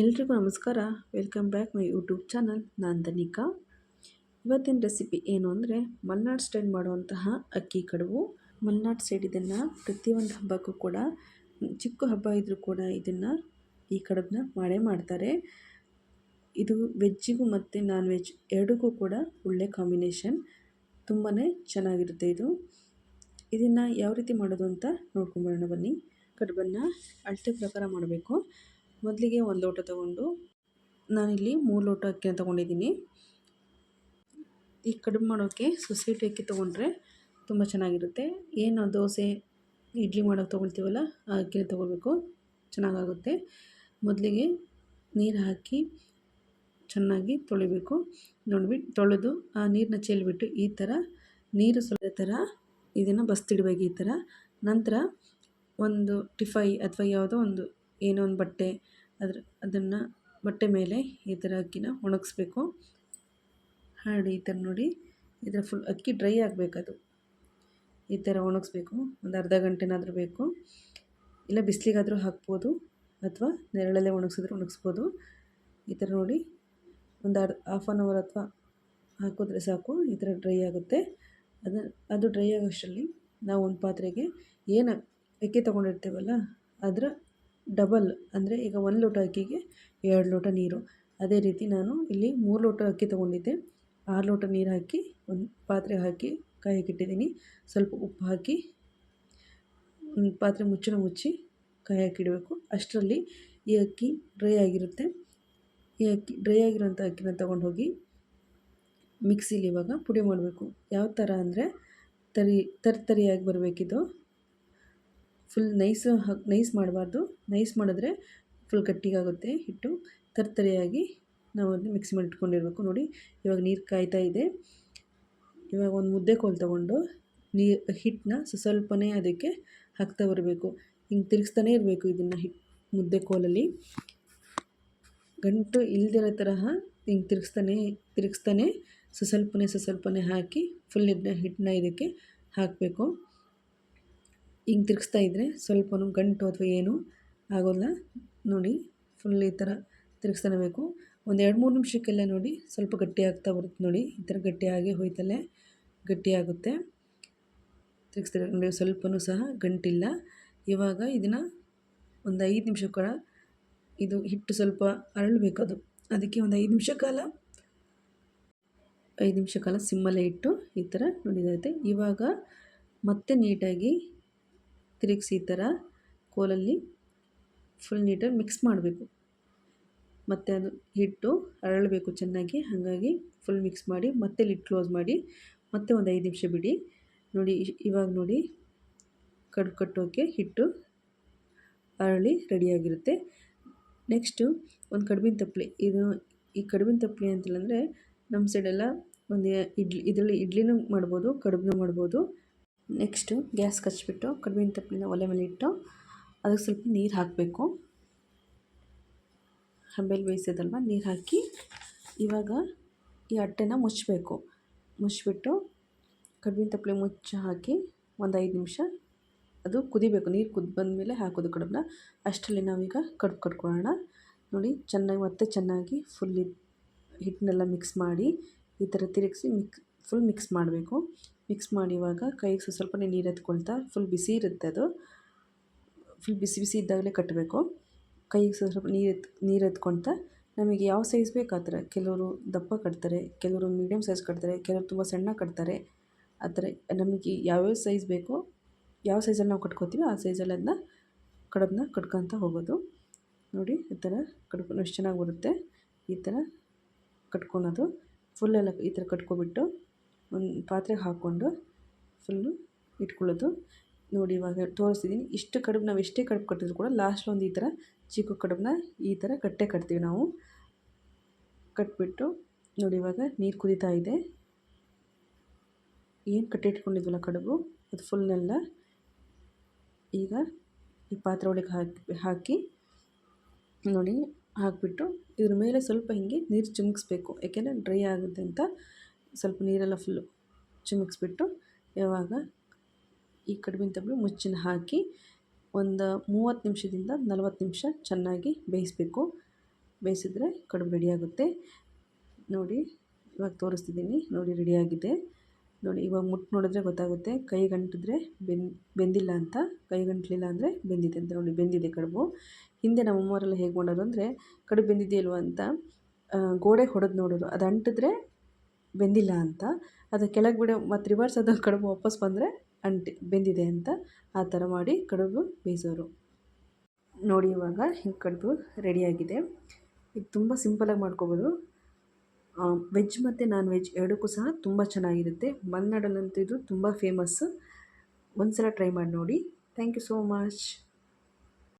ಎಲ್ರಿಗೂ ನಮಸ್ಕಾರ. Welcome back my YouTube channel ನಾನು ಧನಿಕಾ ಇವತ್ತಿನ ರೆಸಿಪಿ ಏನು ಅಂದರೆ ಮಲ್ನಾಡ್ ಸ್ಟೈಲ್ ಮಾಡುವಂತಹ ಅಕ್ಕಿ ಕಡುಬು. ಮಲ್ನಾಡ್ ಸೈಡ್ ಇದನ್ನು ಪ್ರತಿಯೊಂದು ಹಬ್ಬಕ್ಕೂ ಕೂಡ, ಚಿಕ್ಕ ಹಬ್ಬ ಇದ್ದರೂ ಕೂಡ ಇದನ್ನು ಈ ಕಡುಬನ್ನ ಮಾಡೇ ಮಾಡ್ತಾರೆ. ಇದು ವೆಜ್ಜಿಗೂ ಮತ್ತು ನಾನ್ ವೆಜ್ ಎರಡಕ್ಕೂ ಕೂಡ ಒಳ್ಳೆ ಕಾಂಬಿನೇಷನ್ ತುಂಬಾ ಚೆನ್ನಾಗಿರುತ್ತೆ ಇದು. ಇದನ್ನು ಯಾವ ರೀತಿ ಮಾಡೋದು ಅಂತ ನೋಡ್ಕೊಂಬರೋಣ ಬನ್ನಿ. ಕಡುಬನ್ನು ಅಳತೆ ಪ್ರಕಾರ ಮಾಡಬೇಕು. ಮೊದಲಿಗೆ ಒಂದು ಲೋಟ ತಗೊಂಡು ನಾನಿಲ್ಲಿ ಮೂರು ಲೋಟ ಅಕ್ಕಿನ ತಗೊಂಡಿದ್ದೀನಿ. ಈಗ ಕಡಿಮೆ ಮಾಡೋಕ್ಕೆ ಸೊಸೈಟಿ ಅಕ್ಕಿ ತೊಗೊಂಡ್ರೆ ತುಂಬ ಚೆನ್ನಾಗಿರುತ್ತೆ. ಏನು ದೋಸೆ, ಇಡ್ಲಿ ಮಾಡೋಕ್ಕೆ ತೊಗೊಳ್ತೀವಲ್ಲ ಆ ಅಕ್ಕಿನ ತೊಗೋಬೇಕು ಚೆನ್ನಾಗಾಗುತ್ತೆ. ಮೊದಲಿಗೆ ನೀರು ಹಾಕಿ ಚೆನ್ನಾಗಿ ತೊಳಿಬೇಕು. ನೋಡ್ಬಿಟ್ಟು ತೊಳೆದು ಆ ನೀರನ್ನ ಚೆಲ್ಬಿಟ್ಟು ಈ ಥರ ನೀರು ಸೊಳ್ಳೆ ಥರ ಇದನ್ನು ಬಸ್ತಿಡ್ಬೇಕು ಈ ಥರ. ನಂತರ ಒಂದು ಟಿಫೈ ಅಥವಾ ಯಾವುದೋ ಒಂದು ಏನೋ ಒಂದು ಬಟ್ಟೆ ಅದ್ರ ಅದನ್ನು ಬಟ್ಟೆ ಮೇಲೆ ಈ ಥರ ಅಕ್ಕಿನ ಒಣಗಿಸ್ಬೇಕು. ಹಾಡಿ ಈ ಥರ ನೋಡಿ, ಈ ಥರ ಫುಲ್ ಅಕ್ಕಿ ಡ್ರೈ ಆಗಬೇಕದು. ಈ ಥರ ಒಣಗಿಸ್ಬೇಕು, ಒಂದು ಅರ್ಧ ಗಂಟೆನಾದರೂ ಬೇಕು. ಇಲ್ಲ ಬಿಸಿಲಿಗಾದರೂ ಹಾಕ್ಬೋದು, ಅಥವಾ ನೆರಳಲ್ಲೇ ಒಣಗಿಸಿದ್ರೆ ಒಣಗಿಸ್ಬೋದು. ಈ ಥರ ನೋಡಿ, ಒಂದು ಅರ್ಧ ಹಾಫ್ ಆನ್ ಅವರ್ ಅಥವಾ ಹಾಕಿದ್ರೆ ಸಾಕು, ಈ ಥರ ಡ್ರೈ ಆಗುತ್ತೆ. ಅದು ಅದು ಡ್ರೈ ಆಗೋಷ್ಟರಲ್ಲಿ ನಾವು ಒಂದು ಪಾತ್ರೆಗೆ ಏನು, ಅಕ್ಕಿ ತೊಗೊಂಡಿರ್ತೀವಲ್ಲ, ಅದರ ಡಬಲ್ ಅಂದರೆ ಈಗ ಒಂದು ಲೋಟ ಅಕ್ಕಿಗೆ ಎರಡು ಲೋಟ ನೀರು. ಅದೇ ರೀತಿ ನಾನು ಇಲ್ಲಿ ಮೂರು ಲೋಟ ಅಕ್ಕಿ ತೊಗೊಂಡಿದ್ದೆ. ಆರು ಲೋಟ ನೀರು ಹಾಕಿ, ಒಂದು ಪಾತ್ರೆ ಹಾಕಿ ಕಾಯಕ್ಕಿಟ್ಟಿದ್ದೀನಿ ಸ್ವಲ್ಪ ಉಪ್ಪು ಹಾಕಿ, ಒಂದು ಪಾತ್ರೆ ಮುಚ್ಚಳ ಮುಚ್ಚಿ ಕಾಯಕ್ಕಿಡಬೇಕು ಅಷ್ಟರಲ್ಲಿ ಈ ಅಕ್ಕಿ ಡ್ರೈ ಆಗಿರುತ್ತೆ. ಈ ಅಕ್ಕಿ ಡ್ರೈ ಆಗಿರೋಂಥ ಅಕ್ಕಿನ ತೊಗೊಂಡು ಹೋಗಿ ಮಿಕ್ಸಿಲಿ ಇವಾಗ ಪುಡಿ ಮಾಡಬೇಕು. ಯಾವ ಥರ ಅಂದರೆ ತರಿ ತರ್ತರಿಯಾಗಿ ಬರಬೇಕಿದು. ಫುಲ್ ನೈಸ್ ನೈಸ್ ಮಾಡಬಾರ್ದು. ನೈಸ್ ಮಾಡಿದ್ರೆ ಫುಲ್ ಗಟ್ಟಿಗಾಗುತ್ತೆ ಹಿಟ್ಟು. ತರ್ತರಿಯಾಗಿ ನಾವು ಅದನ್ನ ಮಿಕ್ಸ್ ಮಾಡಿ ಇಟ್ಕೊಂಡಿರ್ಬೇಕು ನೋಡಿ. ಇವಾಗ ನೀರು ಕಾಯ್ತಾ ಇದೆ. ಇವಾಗ ಒಂದು ಮುದ್ದೆ ಕೋಲು ತೊಗೊಂಡು ನೀರು ಹಿಟ್ಟನ್ನ ಸ್ವಲ್ಪನೇ ಅದಕ್ಕೆ ಹಾಕ್ತಾ ಬರಬೇಕು. ಹಿಂಗೆ ತಿರುಗಿಸ್ತಾನೇ ಇರಬೇಕು ಇದನ್ನು ಹಿಟ್, ಮುದ್ದೆ ಕೋಲಲ್ಲಿ. ಗಂಟು ಇಲ್ದಿರೋ ತರಹ ಹಿಂಗೆ ತಿರುಗಿಸ್ತಾನೆ ತಿರುಗಿಸ್ತಾನೆ ಸ್ವಲ್ಪನೇ ಸ್ವಲ್ಪನೇ ಹಾಕಿ ಫುಲ್ ಇದನ್ನ ಹಿಟ್ಟನ್ನ ಇದಕ್ಕೆ ಹಾಕಬೇಕು. ಹಿಂಗೆ ತಿರುಗಿಸ್ತಾ ಇದ್ದರೆ ಸ್ವಲ್ಪನೂ ಗಂಟು ಅಥವಾ ಏನು ಆಗೋಲ್ಲ. ನೋಡಿ ಫುಲ್ ಈ ಥರ ತಿರುಗಿಸ್ತಾನೆ ಬೇಕು. ಒಂದು ಎರಡು ಮೂರು ನಿಮಿಷಕ್ಕೆಲ್ಲ ನೋಡಿ ಸ್ವಲ್ಪ ಗಟ್ಟಿ ಆಗ್ತಾ ಬರುತ್ತೆ. ನೋಡಿ, ಈ ಥರ ಗಟ್ಟಿಯಾಗಿ ಹೋಯ್ತಲ್ಲೇ ಗಟ್ಟಿಯಾಗುತ್ತೆ ತಿರುಗಿಸ್ತಾರೆ? ನೋಡಿ, ಸ್ವಲ್ಪನೂ ಸಹ ಗಂಟಿಲ್ಲ. ಇವಾಗ ಇದನ್ನು ಒಂದು ಐದು ನಿಮಿಷ ಕಾಲ ಇದು ಹಿಟ್ಟು ಸ್ವಲ್ಪ ಅರಳಬೇಕು ಅದು. ಅದಕ್ಕೆ ಒಂದು ಐದು ನಿಮಿಷ ಕಾಲ, ಐದು ನಿಮಿಷ ಕಾಲ ಸಿಮ್ಮಲ್ಲೇ ಇಟ್ಟು ಈ ಥರ ನೋಡಿದೈತೆ ಇವಾಗ ಮತ್ತೆ ನೀಟಾಗಿ ತಿರುಗಿಸಿ ಈ ಥರ ಕೋಲಲ್ಲಿ ಫುಲ್ ನೀಟಾಗಿ ಮಿಕ್ಸ್ ಮಾಡಬೇಕು. ಮತ್ತು ಅದು ಹಿಟ್ಟು ಅರಳಬೇಕು ಚೆನ್ನಾಗಿ, ಹಾಗಾಗಿ ಫುಲ್ ಮಿಕ್ಸ್ ಮಾಡಿ, ಮತ್ತೆ ಲಿಡ್ ಕ್ಲೋಸ್ ಮಾಡಿ, ಮತ್ತೆ ಒಂದು ಐದು ನಿಮಿಷ ಬಿಡಿ. ನೋಡಿ, ಇವಾಗ ನೋಡಿ, ಕಡು ಕಟ್ಟೋಕ್ಕೆ ಹಿಟ್ಟು ಅರಳಿ ರೆಡಿಯಾಗಿರುತ್ತೆ ನೆಕ್ಸ್ಟು ಒಂದು ಕಡುಬಿನ ತಪ್ಪಲೆ. ಇದು ಈ ಕಡುಬಿನ ತಪ್ಪಲೆ ಅಂತಂದರೆ ನಮ್ಮ ಸೈಡೆಲ್ಲ ಒಂದು ಇಡ್ಲಿ, ಇದರಲ್ಲಿ ಇಡ್ಲಿನೂ ಮಾಡ್ಬೋದು ಕಡುಬನ್ನೂ ಮಾಡ್ಬೋದು. ನೆಕ್ಸ್ಟು ಗ್ಯಾಸ್ ಕಚ್ಚಿಬಿಟ್ಟು ಕಡಿಮೆ ತಪ್ಪಿನ ಒಲೆ ಮೇಲೆ ಇಟ್ಟು ಅದಕ್ಕೆ ಸ್ವಲ್ಪ ನೀರು ಹಾಕಬೇಕು. ಹಂಬೆಲಿ ಬೇಯಿಸೋದಲ್ವ ನೀರು ಹಾಕಿ ಇವಾಗ ಈ ಅಟ್ಟೆನ ಮುಚ್ಚಬೇಕು ಮುಚ್ಚಿಬಿಟ್ಟು ಕಡಿಮೆ ತಪ್ಪಲೆ ಮುಚ್ಚಿ ಹಾಕಿ ಒಂದು ಐದು ನಿಮಿಷ ಅದು ಕುದಿಬೇಕು. ನೀರು ಕುದ್ದು ಬಂದಮೇಲೆ ಹಾಕೋದು ಕಡುಬನ್ನ ಅಷ್ಟರಲ್ಲಿ ನಾವೀಗ ಕಡುಬು ಕಟ್ಕೊಳ್ಳೋಣ. ನೋಡಿ, ಚೆನ್ನಾಗಿ ಮತ್ತೆ ಚೆನ್ನಾಗಿ ಫುಲ್ ಹಿಟ್ಟನ್ನೆಲ್ಲ ಮಿಕ್ಸ್ ಮಾಡಿ ಈ ಥರ ತಿರುಗಿಸಿ ಮಿಕ್ ಫುಲ್ ಮಿಕ್ಸ್ ಮಾಡಬೇಕು. ಮಿಕ್ಸ್ ಮಾಡಿವಾಗ ಕೈಗೆ ಸ್ವಲ್ಪ ನೀರು ಎತ್ಕೊಳ್ತಾ ಫುಲ್ ಬಿಸಿ ಇರುತ್ತೆ ಅದು. ಫುಲ್ ಬಿಸಿ ಬಿಸಿ ಇದ್ದಾಗಲೇ ಕಟ್ಟಬೇಕು ಕೈಗೆ ಸ್ವಲ್ಪ ನೀರು ನೀರು ಎತ್ಕೊಳ್ತಾ ನಮಗೆ ಯಾವ ಸೈಜ್ ಬೇಕು ಆ ಥರ ಕೆಲವರು ದಪ್ಪ ಕಟ್ತಾರೆ, ಕೆಲವರು ಮೀಡಿಯಮ್ ಸೈಜ್ ಕಟ್ತಾರೆ, ಕೆಲವರು ತುಂಬ ಸಣ್ಣ ಕಟ್ತಾರೆ. ಆ ಥರ ನಮಗೆ ಯಾವ್ಯಾವ ಸೈಜ್ ಬೇಕೋ ಯಾವ ಸೈಜಲ್ಲಿ ನಾವು ಕಟ್ಕೋತೀವಿ ಆ ಸೈಜಲ್ಲಿ ಅದನ್ನ ಕಡಬನ್ನ ಕಟ್ಕೊತ ಹೋಗೋದು. ನೋಡಿ ಈ ಥರ ಕಡ್ಕೊಂಡು ಎಷ್ಟು ಚೆನ್ನಾಗಿ ಬರುತ್ತೆ. ಈ ಥರ ಕಟ್ಕೊಳೋದು. ಫುಲ್ಲೆಲ್ಲ ಈ ಥರ ಕಟ್ಕೊಬಿಟ್ಟು ಒಂದು ಪಾತ್ರೆಗೆ ಹಾಕ್ಕೊಂಡು ಫುಲ್ಲು ಇಟ್ಕೊಳ್ಳೋದು. ನೋಡಿ ಇವಾಗ ತೋರಿಸ್ತಿದ್ದೀನಿ ಇಷ್ಟು ಕಡುಬು ನಾವು ಎಷ್ಟೇ ಕಡುಬು ಕಟ್ಟಿದ್ರು ಕೂಡ ಲಾಸ್ಟ್ ಒಂದು ಈ ಥರ ಚಿಕ್ಕ ಕಡುಬನ್ನ ಈ ಥರ ಕಟ್ಟೆ ಕಟ್ತೀವಿ ನಾವು. ಕಟ್ಬಿಟ್ಟು ನೋಡಿ ಇವಾಗ ನೀರು ಕುದೀತಾ ಇದೆ. ಏನು ಕಟ್ಟಿಟ್ಕೊಂಡಿದ್ವಲ್ಲ ಕಡುಬು? ಅದು ಫುಲ್ನೆಲ್ಲ ಈಗ ಈ ಪಾತ್ರೆ ಒಳಗೆ ಹಾಕಿ ಹಾಕಿ ನೋಡಿ ಹಾಕಿಬಿಟ್ಟು ಇದ್ರ ಮೇಲೆ ಸ್ವಲ್ಪ ಹಿಂಗೆ ನೀರು ಚಿಮುಕ್ಸ್ಬೇಕು ಯಾಕೆಂದರೆ ಡ್ರೈ ಆಗುತ್ತೆ ಅಂತ ಸ್ವಲ್ಪ ನೀರೆಲ್ಲ ಫುಲ್ಲು ಚಿಮುಕ್ಸ್ಬಿಟ್ಟು ಯಾವಾಗ ಈ ಕಡುಬಿನ ತಪ್ಪಲು ಮುಚ್ಚಿನ ಹಾಕಿ ಒಂದು ಮೂವತ್ತು ನಿಮಿಷದಿಂದ ನಲ್ವತ್ತು ನಿಮಿಷ ಚೆನ್ನಾಗಿ ಬೇಯಿಸಬೇಕು. ಬೇಯಿಸಿದ್ರೆ ಕಡುಬು ರೆಡಿಯಾಗುತ್ತೆ ನೋಡಿ, ಇವಾಗ ತೋರಿಸ್ತಿದ್ದೀನಿ. ನೋಡಿ ರೆಡಿಯಾಗಿದೆ ನೋಡಿ, ಇವಾಗ ಮುಟ್ಟು ನೋಡಿದ್ರೆ ಗೊತ್ತಾಗುತ್ತೆ. ಕೈಗಂಟಿದ್ರೆ ಬೆಂದ್ ಬೆಂದಿಲ್ಲ ಅಂತ. ಕೈ ಗಂಟಲಿಲ್ಲ ಅಂದರೆ ಬೆಂದಿದೆ ಅಂತ ನೋಡಿ, ಬೆಂದಿದೆ ಕಡುಬು. ಹಿಂದೆ ನಮ್ಮ ಅಮ್ಮವರೆಲ್ಲ ಹೇಗೆ ಮಾಡೋರು ಅಂದರೆ, ಕಡುಬು ಬೆಂದಿದೆಯಲ್ವ ಅಂತ ಗೋಡೆ ಹೊಡೆದು ನೋಡೋರು. ಅದು ಅಂಟಿದ್ರೆ ಬೆಂದಿಲ್ಲ ಅಂತ. ಅದು ಕೆಳಗೆ ಬಿಡೋ, ಮತ್ತು ರಿವರ್ಸ್ ಅದು ಕಡುಬು ವಾಪಸ್ ಬಂದರೆ ಅಂಟಿ, ಬೆಂದಿದೆ ಅಂತ ಆ ಥರ ಮಾಡಿ ಕಡುಬು ಬೇಯಿಸೋರು. ನೋಡಿ ಇವಾಗ ಹಿಂಗೆ ಕಡುಬು ರೆಡಿಯಾಗಿದೆ. ಇದು ತುಂಬ ಸಿಂಪಲಾಗಿ ಮಾಡ್ಕೊಬೋದು. ವೆಜ್ ಮತ್ತು ನಾನ್ ವೆಜ್ ಎರಡಕ್ಕೂ ಸಹ ತುಂಬ ಚೆನ್ನಾಗಿರುತ್ತೆ. ಮಲೆನಾಡಲ್ಲಂತೂ ಇದು ತುಂಬ ಫೇಮಸ್ಸು ಒಂದು ಸಲ ಟ್ರೈ ಮಾಡಿ ನೋಡಿ. Thank you so much